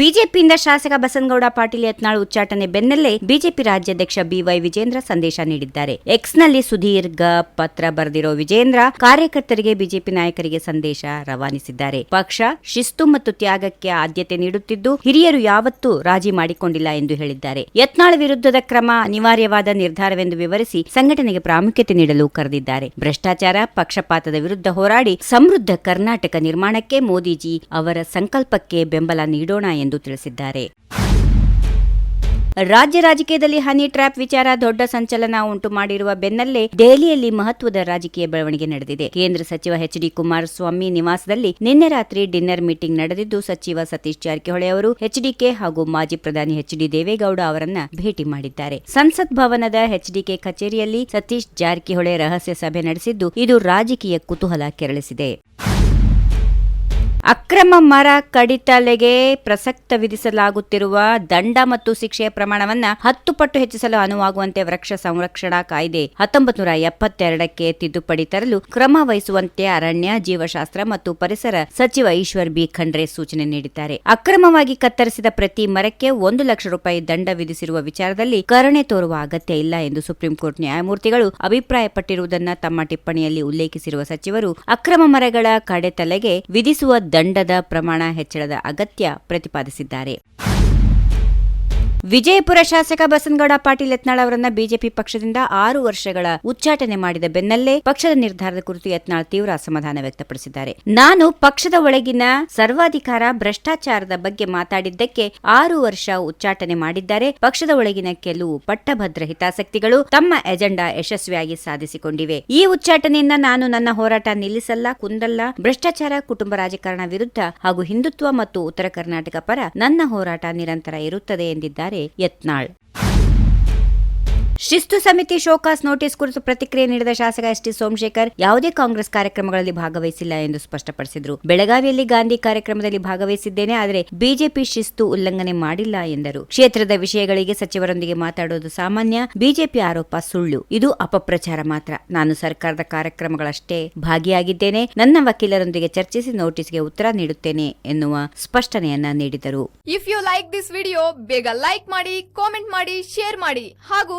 ಬಿಜೆಪಿಯಿಂದ ಶಾಸಕ ಬಸನಗೌಡ ಪಾಟೀಲ್ ಯತ್ನಾಳ್ ಉಚ್ಚಾಟನೆ ಬೆನ್ನಲ್ಲೇ ಬಿಜೆಪಿ ರಾಜ್ಯಾಧ್ಯಕ್ಷ ಬಿವೈ ವಿಜೇಂದ್ರ ಸಂದೇಶ ನೀಡಿದ್ದಾರೆ. ಎಕ್ಸ್ನಲ್ಲಿ ಸುದೀರ್ಘ ಪತ್ರ ಬರೆದಿರೋ ವಿಜೇಂದ್ರ ಕಾರ್ಯಕರ್ತರಿಗೆ ಬಿಜೆಪಿ ನಾಯಕರಿಗೆ ಸಂದೇಶ ರವಾನಿಸಿದ್ದಾರೆ. ಪಕ್ಷ ಶಿಸ್ತು ಮತ್ತು ತ್ಯಾಗಕ್ಕೆ ಆದ್ಯತೆ ನೀಡುತ್ತಿದ್ದು, ಹಿರಿಯರು ಯಾವತ್ತೂ ರಾಜಿ ಮಾಡಿಕೊಂಡಿಲ್ಲ ಎಂದು ಹೇಳಿದ್ದಾರೆ. ಯತ್ನಾಳ್ ವಿರುದ್ಧದ ಕ್ರಮ ಅನಿವಾರ್ಯವಾದ ನಿರ್ಧಾರವೆಂದು ವಿವರಿಸಿ ಸಂಘಟನೆಗೆ ಪ್ರಾಮುಖ್ಯತೆ ನೀಡಲು ಕರೆದಿದ್ದಾರೆ. ಭ್ರಷ್ಟಾಚಾರ, ಪಕ್ಷಪಾತದ ವಿರುದ್ಧ ಹೋರಾಡಿ ಸಮೃದ್ಧ ಕರ್ನಾಟಕ ನಿರ್ಮಾಣಕ್ಕೆ ಮೋದಿಜಿ ಅವರ ಸಂಕಲ್ಪಕ್ಕೆ ಬೆಂಬಲ ನೀಡೋಣ ಎಂದು ತಿಳಿಸಿದ್ದಾರೆ. ರಾಜ್ಯ ರಾಜಕೀಯದಲ್ಲಿ ಹನಿ ಟ್ರ್ಯಾಪ್ ವಿಚಾರ ದೊಡ್ಡ ಸಂಚಲನ ಉಂಟು ಮಾಡಿರುವ ಬೆನ್ನಲ್ಲೇ ದೆಹಲಿಯಲ್ಲಿ ಮಹತ್ವದ ರಾಜಕೀಯ ಬೆಳವಣಿಗೆ ನಡೆದಿದೆ. ಕೇಂದ್ರ ಸಚಿವ ಎಚ್ ಡಿ ಕುಮಾರಸ್ವಾಮಿ ನಿವಾಸದಲ್ಲಿ ನಿನ್ನೆ ರಾತ್ರಿ ಡಿನ್ನರ್ ಮೀಟಿಂಗ್ ನಡೆದಿದ್ದು, ಸಚಿವ ಸತೀಶ್ ಜಾರಕಿಹೊಳಿ ಅವರು ಎಚ್ಡಿಕೆ ಹಾಗೂ ಮಾಜಿ ಪ್ರಧಾನಿ ಎಚ್ ಡಿ ದೇವೇಗೌಡ ಅವರನ್ನ ಭೇಟಿ ಮಾಡಿದ್ದಾರೆ. ಸಂಸತ್ ಭವನದ ಎಚ್ಡಿಕೆ ಕಚೇರಿಯಲ್ಲಿ ಸತೀಶ್ ಜಾರಕಿಹೊಳಿ ರಹಸ್ಯ ಸಭೆ ನಡೆಸಿದ್ದು, ಇದು ರಾಜಕೀಯ ಕುತೂಹಲ ಕೆರಳಿಸಿದೆ. ಅಕ್ರಮ ಮರ ಕಡಿತಲೆಗೆ ಪ್ರಸಕ್ತ ವಿಧಿಸಲಾಗುತ್ತಿರುವ ದಂಡ ಮತ್ತು ಶಿಕ್ಷೆಯ ಪ್ರಮಾಣವನ್ನ ಹತ್ತು ಪಟ್ಟು ಹೆಚ್ಚಿಸಲು ಅನುವಾಗುವಂತೆ ವೃಕ್ಷ ಸಂರಕ್ಷಣಾ ಕಾಯ್ದೆ ಹತ್ತೊಂಬತ್ತು ಎಪ್ಪತ್ತೆರಡಕ್ಕೆ ತಿದ್ದುಪಡಿ ತರಲು ಕ್ರಮ ವಹಿಸುವಂತೆ ಅರಣ್ಯ, ಜೀವಶಾಸ್ತ್ರ ಮತ್ತು ಪರಿಸರ ಸಚಿವ ಈಶ್ವರ್ ಬಿ. ಖಂಡ್ರೆ ಸೂಚನೆ ನೀಡಿದ್ದಾರೆ. ಅಕ್ರಮವಾಗಿ ಕತ್ತರಿಸಿದ ಪ್ರತಿ ಮರಕ್ಕೆ ಒಂದು ಲಕ್ಷ ರೂಪಾಯಿ ದಂಡ ವಿಧಿಸಿರುವ ವಿಚಾರದಲ್ಲಿ ಕರುಣೆ ತೋರುವ ಅಗತ್ಯ ಇಲ್ಲ ಎಂದು ಸುಪ್ರೀಂ ಕೋರ್ಟ್ ನ್ಯಾಯಮೂರ್ತಿಗಳು ಅಭಿಪ್ರಾಯಪಟ್ಟಿರುವುದನ್ನು ತಮ್ಮ ಟಿಪ್ಪಣಿಯಲ್ಲಿ ಉಲ್ಲೇಖಿಸಿರುವ ಸಚಿವರು, ಅಕ್ರಮ ಮರಗಳ ಕಡೆತಲೆಗೆ ವಿಧಿಸುವ ದಂಡದ ಪ್ರಮಾಣ ಹೆಚ್ಚಳದ ಅಗತ್ಯ ಪ್ರತಿಪಾದಿಸಿದ್ದಾರೆ. ವಿಜಯಪುರ ಶಾಸಕ ಬಸನಗೌಡ ಪಾಟೀಲ್ ಯತ್ನಾಳ್ ಅವರನ್ನ ಬಿಜೆಪಿ ಪಕ್ಷದಿಂದ ಆರು ವರ್ಷಗಳ ಉಚ್ಚಾಟನೆ ಮಾಡಿದ ಬೆನ್ನಲ್ಲೇ ಪಕ್ಷದ ನಿರ್ಧಾರದ ಕುರಿತು ಯತ್ನಾಳ್ ತೀವ್ರ ಅಸಮಾಧಾನ ವ್ಯಕ್ತಪಡಿಸಿದ್ದಾರೆ. ನಾನು ಪಕ್ಷದ ಒಳಗಿನ ಸರ್ವಾಧಿಕಾರ, ಭ್ರಷ್ಟಾಚಾರದ ಬಗ್ಗೆ ಮಾತಾಡಿದ್ದಕ್ಕೆ ಆರು ವರ್ಷ ಉಚ್ಚಾಟನೆ ಮಾಡಿದ್ದಾರೆ. ಪಕ್ಷದ ಒಳಗಿನ ಕೆಲವು ಪಟ್ಟಭದ್ರ ಹಿತಾಸಕ್ತಿಗಳು ತಮ್ಮ ಎಜೆಂಡಾ ಯಶಸ್ವಿಯಾಗಿ ಸಾಧಿಸಿಕೊಂಡಿವೆ. ಈ ಉಚ್ಚಾಟನೆಯಿಂದ ನಾನು ನನ್ನ ಹೋರಾಟ ನಿಲ್ಲಿಸಲ್ಲ, ಕುಂದಲ್ಲ. ಭ್ರಷ್ಟಾಚಾರ, ಕುಟುಂಬ ರಾಜಕಾರಣ ವಿರುದ್ಧ ಹಾಗೂ ಹಿಂದುತ್ವ ಮತ್ತು ಉತ್ತರ ಕರ್ನಾಟಕ ಪರ ನನ್ನ ಹೋರಾಟ ನಿರಂತರ ಇರುತ್ತದೆ ಎಂದಿದ್ದಾರೆ. ಯತ್ನಾಳ್ ಶಿಸ್ತು ಸಮಿತಿ ಶೋಕಾಸ್ ನೋಟಿಸ್ ಕುರಿತು ಪ್ರತಿಕ್ರಿಯೆ ನೀಡಿದ ಶಾಸಕ ಎಸ್ ಟಿ ಸೋಮಶೇಖರ್, ಯಾವುದೇ ಕಾಂಗ್ರೆಸ್ ಕಾರ್ಯಕ್ರಮಗಳಲ್ಲಿ ಭಾಗವಹಿಸಿಲ್ಲ ಎಂದು ಸ್ಪಷ್ಟಪಡಿಸಿದರು. ಬೆಳಗಾವಿಯಲ್ಲಿ ಗಾಂಧಿ ಕಾರ್ಯಕ್ರಮದಲ್ಲಿ ಭಾಗವಹಿಸಿದ್ದೇನೆ, ಆದರೆ ಬಿಜೆಪಿ ಶಿಸ್ತು ಉಲ್ಲಂಘನೆ ಮಾಡಿಲ್ಲ ಎಂದರು. ಕ್ಷೇತ್ರದ ವಿಷಯಗಳಿಗೆ ಸಚಿವರೊಂದಿಗೆ ಮಾತಾಡುವುದು ಸಾಮಾನ್ಯ, ಬಿಜೆಪಿ ಆರೋಪ ಸುಳ್ಳು. ಇದು ಅಪಪ್ರಚಾರ ಮಾತ್ರ. ನಾನು ಸರ್ಕಾರದ ಕಾರ್ಯಕ್ರಮಗಳಷ್ಟೇ ಭಾಗಿಯಾಗಿದ್ದೇನೆ. ನನ್ನ ವಕೀಲರೊಂದಿಗೆ ಚರ್ಚಿಸಿ ನೋಟಿಸ್ಗೆ ಉತ್ತರ ನೀಡುತ್ತೇನೆ ಎನ್ನುವ ಸ್ಪಷ್ಟನೆಯನ್ನ ನೀಡಿದರು. If you like this video ಬೇಗ ಲೈಕ್ ಮಾಡಿ ಕಾಮೆಂಟ್ ಮಾಡಿ ಶೇರ್ ಮಾಡಿ ಹಾಗೂ